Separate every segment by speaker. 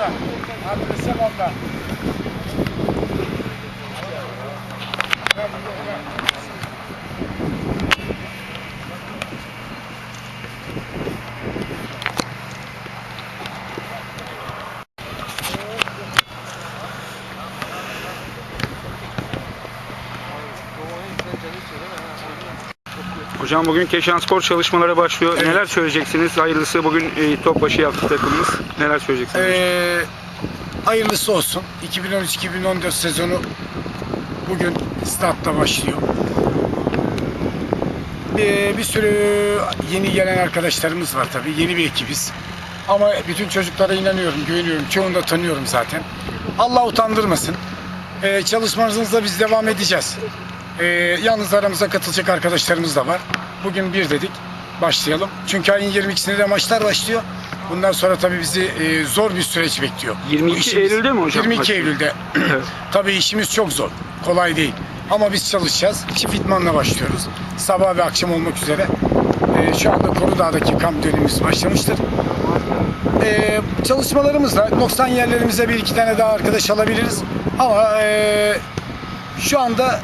Speaker 1: Abdülselam abla. Hocam bugün Keşan Spor çalışmalara başlıyor.
Speaker 2: Evet.
Speaker 1: Neler söyleyeceksiniz? Hayırlısı bugün e, top başı yaptı takımımız. Neler söyleyeceksiniz?
Speaker 2: Ee, hayırlısı olsun. 2013-2014 sezonu bugün statta başlıyor. Bir, bir sürü yeni gelen arkadaşlarımız var tabii. Yeni bir ekibiz. Ama bütün çocuklara inanıyorum, güveniyorum. Çoğunu da tanıyorum zaten. Allah utandırmasın. Ee, çalışmalarımızda biz devam edeceğiz. Ee, yalnız aramıza katılacak arkadaşlarımız da var. Bugün bir dedik. Başlayalım. Çünkü ayın 22'sinde de maçlar başlıyor. Bundan sonra tabii bizi e, zor bir süreç bekliyor.
Speaker 1: 22
Speaker 2: Bu işimiz-
Speaker 1: Eylül'de mi hocam
Speaker 2: 22
Speaker 1: maç?
Speaker 2: Eylül'de.
Speaker 1: Evet.
Speaker 2: Tabii işimiz çok zor. Kolay değil. Ama biz çalışacağız. Çift idmanla başlıyoruz. Sabah ve akşam olmak üzere. Ee, şu anda Korudağ'daki kamp dönemimiz başlamıştır. Ee, çalışmalarımızla 90 yerlerimize bir iki tane daha arkadaş alabiliriz. Ama ee, şu anda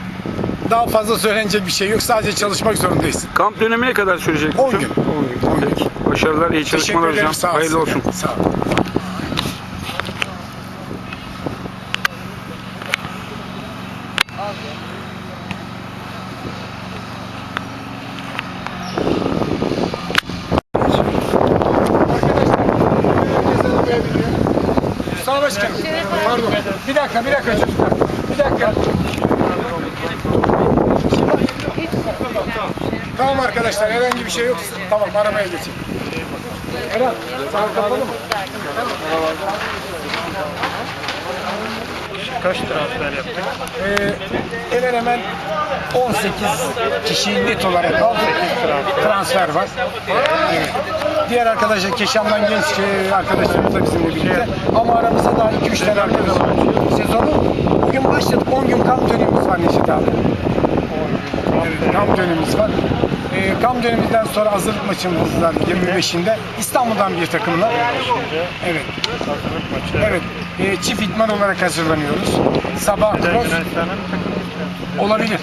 Speaker 2: daha fazla söylenecek bir şey yok. Sadece çalışmak zorundayız.
Speaker 1: Kamp dönemi ne kadar sürecek
Speaker 2: 10
Speaker 1: hocam?
Speaker 2: gün.
Speaker 1: 10 gün. Peki. Başarılar, iyi çalışmalar hocam.
Speaker 2: Sağ
Speaker 1: Hayırlı olsun.
Speaker 2: Sağ olun. Sağ başkanım. Pardon. Bir dakika, bir dakika çocuklar. Bir dakika. Tamam arkadaşlar, herhangi bir şey yok. Tamam, aramaya geçin. Eren, sağ kapalı mı?
Speaker 3: Kaç transfer yaptık?
Speaker 2: Ee, hemen hemen 18 kişi net olarak aldık. Transfer var. Evet. Diğer arkadaşlar Keşan'dan genç e, arkadaşlarımız da bizimle birlikte. Ama aramızda daha 2-3 tane arkadaş var. Sezonu bugün başladık. 10 gün kamp dönemimiz var Neşet abi. Evet, kamp dönemimiz var. Ee, kamp dönemimizden sonra hazırlık maçımız var 25'inde. İstanbul'dan bir takımla. Evet. Evet. Ee, çift idman olarak hazırlanıyoruz. Sabah cross olabilir.